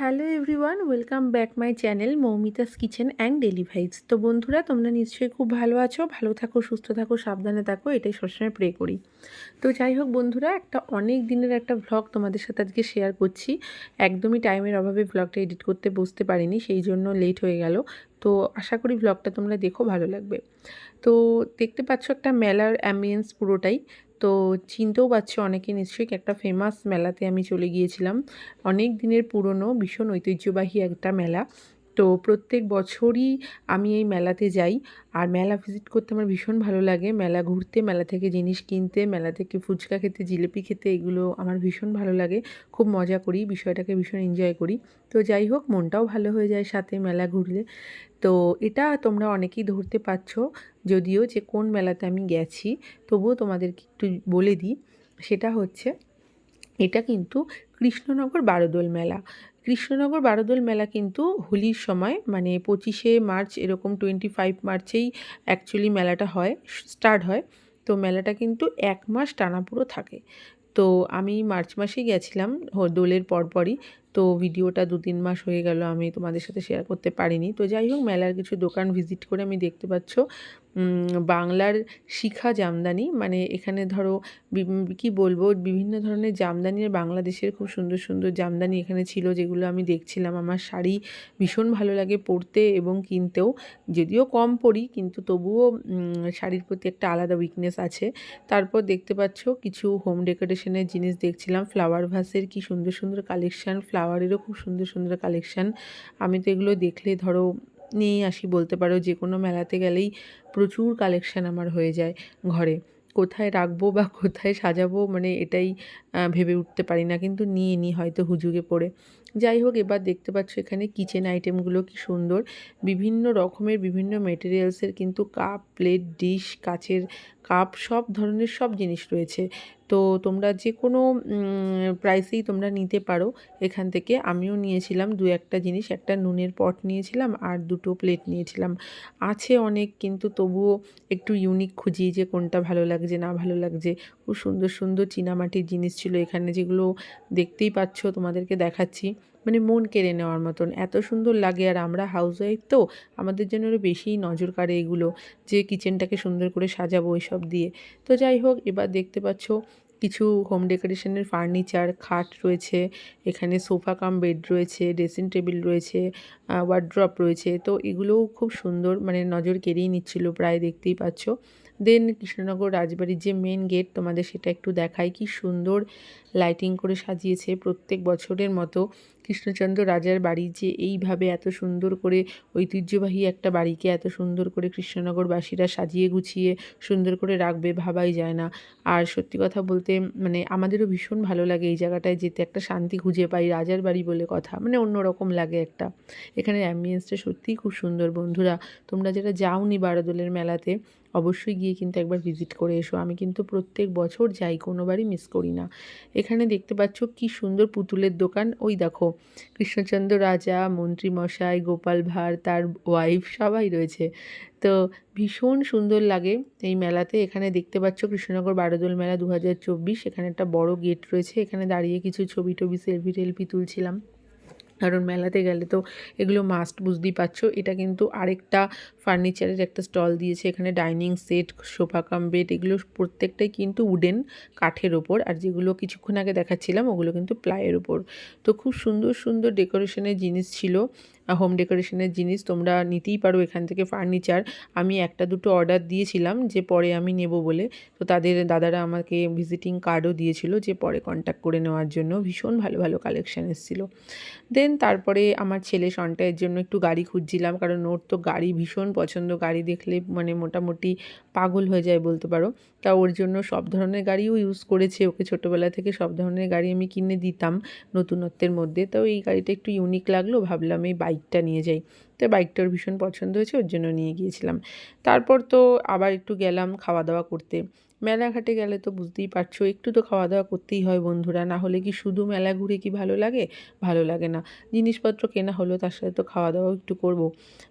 Hello everyone, welcome back my channel Moumita's kitchen and daily তো বন্ধুরা, তোমরা নিশ্চয়ই খুব ভালো আছো, ভালো থাকো, সুস্থ থাকো, সাবধানে থাকো, এটাই সবসময় প্রে করি। তো যাই হোক বন্ধুরা, একটা অনেক দিনের একটা ভ্লগ তোমাদের সাথে আজকে শেয়ার করছি। একদমই টাইমের অভাবে ভ্লগটা এডিট করতে বসতে পারিনি, সেই জন্য লেট হয়ে গেল। তো আশা করি ভ্লগটা তোমরা দেখো, ভালো লাগবে। তো দেখতে পাচ্ছ একটা মেলার অ্যাম্বিয়েন্স পুরোটাই। তো চিনতেও পাচ্ছি অনেকে নিশ্চয়ই একটা ফেমাস মেলাতে আমি চলে গিয়েছিলাম। অনেক দিনের পুরনো ভীষণ ঐতিহ্যবাহী একটা মেলা। তো প্রত্যেক বছরই আমি এই মেলাতে যাই। আর মেলা ভিজিট করতে আমার ভীষণ ভালো লাগে। মেলা ঘুরতে, মেলা থেকে জিনিস কিনতে, মেলা থেকে ফুচকা খেতে, জিলিপি খেতে, এগুলো আমার ভীষণ ভালো লাগে। খুব মজা করি, বিষয়টাকে ভীষণ এনজয় করি। তো যাই হোক, মনটাও ভালো হয়ে যায় সাথে মেলা ঘুরলে। তো এটা তোমরা অনেকেই ধরতে পারছ, যদিও যে কোন মেলাতে আমি গেছি, তবুও তোমাদেরকে একটু বলে দিই। সেটা হচ্ছে, এটা কিন্তু কৃষ্ণনগর বারোদোল মেলা। কৃষ্ণনগর বারোদোল মেলা কিন্তু হোলির সময় মানে পঁচিশে মার্চ, এরকম টোয়েন্টি ফাইভ মার্চেই অ্যাকচুয়ালি মেলাটা হয় স্টার্ট হয়। তো মেলাটা কিন্তু এক মাস টানাপুরো থাকে। তো আমি মার্চ মাসেই গেছিলাম দোলের পরপরই। তো ভিডিওটা দু তিন মাস হয়ে গেল, আমি তোমাদের সাথে শেয়ার করতে পারিনি। তো যাই হোক, মেলার কিছু দোকান ভিজিট করে আমি দেখতে পাচ্ছ। বাংলার শিখা জামদানি মানে এখানে ধরো কি বলব, বিভিন্ন ধরনের জামদানি আর বাংলাদেশের খুব সুন্দর সুন্দর জামদানি এখানে ছিল, যেগুলো আমি দেখছিলাম। আমার শাড়ি ভীষণ ভালো লাগে পরতে এবং কিনতেও। যদিও কম পরি, কিন্তু তবুও শাড়ির প্রতি একটা আলাদা উইকনেস আছে। তারপর দেখতে পাচ্ছ কিছু হোম ডেকোরেশনের জিনিস দেখছিলাম ফ্লাওয়ার ভাসের কি সুন্দর সুন্দর কালেকশান ফ্লাওয়ারেরও খুব সুন্দর সুন্দর কালেকশান আমি তো এগুলো দেখলে ধরো নিয়েই আসি, বলতে পারো যে কোনো মেলাতে গেলেই প্রচুর কালেকশান আমার হয়ে যায় ঘরে। কোথায় রাখব বা কোথায় সাজাবো মানে এটাই ভেবে উঠতে পারি না, কিন্তু নিয়ে নিই হয়তো হুজুগে পড়ে। যাই হোক, এবার দেখতে পাচ্ছ এখানে কিচেন আইটেমগুলো কি সুন্দর। বিভিন্ন রকমের, বিভিন্ন মেটেরিয়ালসের কিন্তু কাপ প্লেট ডিশ কাচের কাপ সব ধরনের সব জিনিস রয়েছে। তো তোমরা যে কোনো প্রাইসেই তোমরা নিতে পারো। এখান থেকে আমিও নিয়েছিলাম দু একটা জিনিস, একটা নুনের পট নিয়েছিলাম আর দুটো প্লেট নিয়েছিলাম। আছে অনেক, কিন্তু তবুও একটু ইউনিক খুঁজি যে কোনটা ভালো লাগছে, না ভালো লাগছে। খুব সুন্দর সুন্দর চীনামাটির জিনিস ছিল, এখানে যেগুলো দেখতেই পাচ্ছ, তোমাদেরকে দেখাচ্ছি। মানে মন কেড়ে নেওয়ার মতন। এত সুন্দর লাগে, আর আমরা হাউস ওয়াইফ তো, আমাদের জন্য আরও বেশিই নজর কাড়ে এগুলো, যে কিচেনটাকে সুন্দর করে সাজাবো এইসব দিয়ে। তো যাই হোক, এবার দেখতে পাচ্ছ, কিছু হোম ডেকোরেশনের ফার্নিচার খাট রয়েছে, এখানে সোফা কাম বেড রয়েছে ড্রেসিং টেবিল রয়েছে ওয়ার্ড্রপ রয়েছে। তো এগুলোও খুব সুন্দর মানে নজর কেড়েই নিচ্ছিল, প্রায় দেখতেই পাচ্ছ। দেন কৃষ্ণনগর রাজবাড়ির যে মেন গেট তোমাদের সেটা একটু দেখায় কি সুন্দর লাইটিং করে সাজিয়েছে প্রত্যেক বছরের মতো। কৃষ্ণচন্দ্র রাজার বাড়ি যে এইভাবে এত সুন্দর করে ঐতিহ্যবাহী একটা বাড়িকে এত সুন্দর করে কৃষ্ণনগরবাসীরা সাজিয়ে গুছিয়ে সুন্দর করে রাখবে ভাবাই যায় না। আর সত্যি কথা বলতে মানে আমাদেরও ভীষণ ভালো লাগে এই জায়গাটায় যেতে, একটা শান্তি খুঁজে পাই রাজার বাড়ি বলে কথা মানে অন্যরকম লাগে একটা। এখানে অ্যাম্বিয়েন্সটা সত্যিই খুব সুন্দর বন্ধুরা, তোমরা যেটা যাওনি বারোদোলের মেলাতে, অবশ্যই গিয়ে কিন্তু একবার ভিজিট করে এসো। আমি কিন্তু প্রত্যেক বছর যাই, কোনোবারই মিস করি না। এখানে দেখতে পাচ্ছ কি সুন্দর পুতুলের দোকান, ওই দেখো কৃষ্ণচন্দ্র রাজা, মন্ত্রী মশাই, গোপাল ভাঁড়, তার ওয়াইফ সবাই রয়েছে। তো ভীষণ সুন্দর লাগে এই মেলাতে। এখানে দেখতে পাচ্ছ কৃষ্ণনগর বারোদোল মেলা দু হাজার চব্বিশ। এখানে একটা বড় গেট রয়েছে। এখানে দাঁড়িয়ে কিছু ছবি টবি সেলফি টেলফি তুলছিলাম। কারণ মেলাতে গেলে তো এগুলো মাস্ট বুঝতেই পারছ। এটা কিন্তু আরেকটা ফার্নিচারের একটা স্টল দিয়েছে। এখানে dining set sofa cum bed এগুলো প্রত্যেকটাই কিন্তু উডেন কাঠের ওপর। আর যেগুলো কিছুক্ষণ আগে দেখাচ্ছিলাম, ওগুলো কিন্তু প্লাইয়ের ওপর। তো খুব সুন্দর সুন্দর ডেকোরেশনের জিনিস ছিল। হোম ডেকোরেশনের জিনিস তোমরা নিতেই পারো এখান থেকে ফার্নিচার আমি একটা দুটো অর্ডার দিয়েছিলাম যে পরে আমি নেব বলে। তো তাদের দাদারা আমাকে ভিজিটিং কার্ডও দিয়েছিল যে পরে কন্ট্যাক্ট করে নেওয়ার জন্য। ভীষণ ভালো ভালো কালেকশান এসেছিল। দেন তারপরে আমার ছেলে সন্টায়ের জন্য একটু গাড়ি খুঁজছিলাম, কারণ ওর তো গাড়ি ভীষণ পছন্দ। গাড়ি দেখলে মানে মোটামুটি পাগল হয়ে যায় বলতে পারো। তা ওর জন্য সব ধরনের গাড়িও ইউজ করেছে। ওকে ছোটোবেলা থেকে সব ধরনের গাড়ি আমি কিনে দিতাম নতুনত্বের মধ্যে। তো এই গাড়িটা একটু ইউনিক লাগল। ভাবলাম এই বাইকটা নিয়ে যাই। তো বাইকটা ওর ভীষণ পছন্দ হয়েছে, ওর জন্য নিয়ে গিয়েছিলাম। তারপর তো আবার একটু গেলাম খাওয়া দাওয়া করতে। মেলাঘাটে গেলে তো বুঝতেই পারছ, একটু তো খাওয়া দাওয়া করতেই হয় বন্ধুরা, না হলে কি শুধু মেলা ঘুরে কি ভালো লাগে? ভালো লাগে না। জিনিসপত্র কেনা হলো, তার সাথে তো খাওয়া দাওয়াও একটু করব।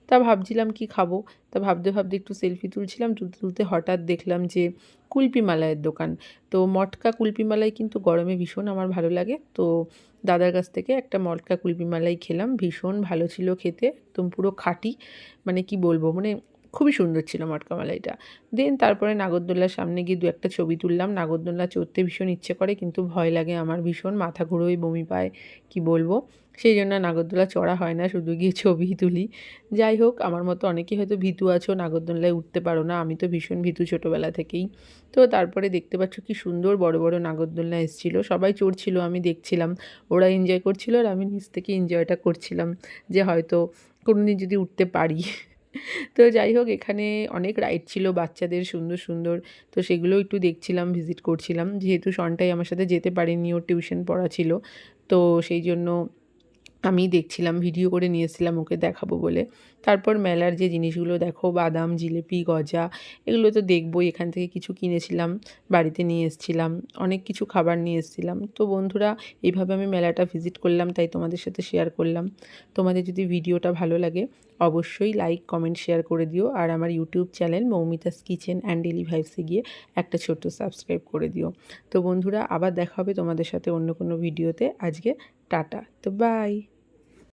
তা ভাবছিলাম কি খাব? তা ভাবতে ভাবতে একটু সেলফি তুলছিলাম, তুলতে তুলতে হঠাৎ দেখলাম যে কুলপি মালাইয়ের দোকান। তো মটকা কুলপি মালাই কিন্তু গরমে ভীষণ আমার ভালো লাগে। তো দাদার কাছ থেকে একটা মটকা কুলপি মালাই খেলাম, ভীষণ ভালো ছিল খেতে। একদম পুরো খাঁটি মানে কি বলব মানে খুবই সুন্দর ছিল মটকা মালাইটা। দেন তারপরে নাগরদোল্লার সামনে গিয়ে দু একটা ছবি তুললাম। নাগরদোল্লা চড়তে ভীষণ ইচ্ছে করে, কিন্তু ভয় লাগে আমার ভীষণ, মাথা ঘুরোয়, বমি পায়, কি বলব। সেই জন্য নাগরদোলা চড়া হয় না, শুধু গিয়ে ছবি তুলি। যাই হোক, আমার মতো অনেকে হয়তো ভীতু আছো নাগরদোলায় উঠতে পারো না, আমি তো ভীষণ ভীতু ছোটোবেলা থেকেই। তো তারপরে দেখতে পাচ্ছ কি সুন্দর বড় বড় নাগরদোলনা এসেছিল। সবাই চড়ছিল, আমি দেখছিলাম। ওরা এনজয় করছিল আর আমি নিজ থেকে এনজয়টা করছিলাম। যে হয়তো কোনো দিন যদি উঠতে পারি। তো যাই হোক, এখানে অনেক রাইড ছিল বাচ্চাদের সুন্দর সুন্দর। তো সেগুলো একটু দেখছিলাম ভিজিট করছিলাম। যেহেতু সনটাই আমার সাথে যেতে পারেনি, ওর টিউশন পড়া ছিল। তো সেই জন্য আমি দেখছিলাম ভিডিও করে নিয়েছিলাম ওকে দেখাবো বলে। তারপর মেলার যে জিনিসগুলো দেখো, বাদাম, জিলেপি, গজা, এগুলো তো দেখবোই। এখান থেকে কিছু কিনেছিলাম, বাড়িতে নিয়ে এসেছিলাম, অনেক কিছু খাবার নিয়ে এসেছিলাম। তো বন্ধুরা, এইভাবে আমি মেলাটা ভিজিট করলাম, তাই তোমাদের সাথে শেয়ার করলাম। তোমাদের যদি ভিডিওটা ভালো লাগে, অবশ্যই লাইক কমেন্ট শেয়ার করে দিও। আর আমার YouTube channel Moumita's kitchen and daily ভাইভসে গিয়ে একটা ছোট্ট সাবস্ক্রাইব করে দিও। তো বন্ধুরা, আবার দেখা হবে তোমাদের সাথে অন্য কোনো ভিডিওতে আজকে টাটা। তো বাই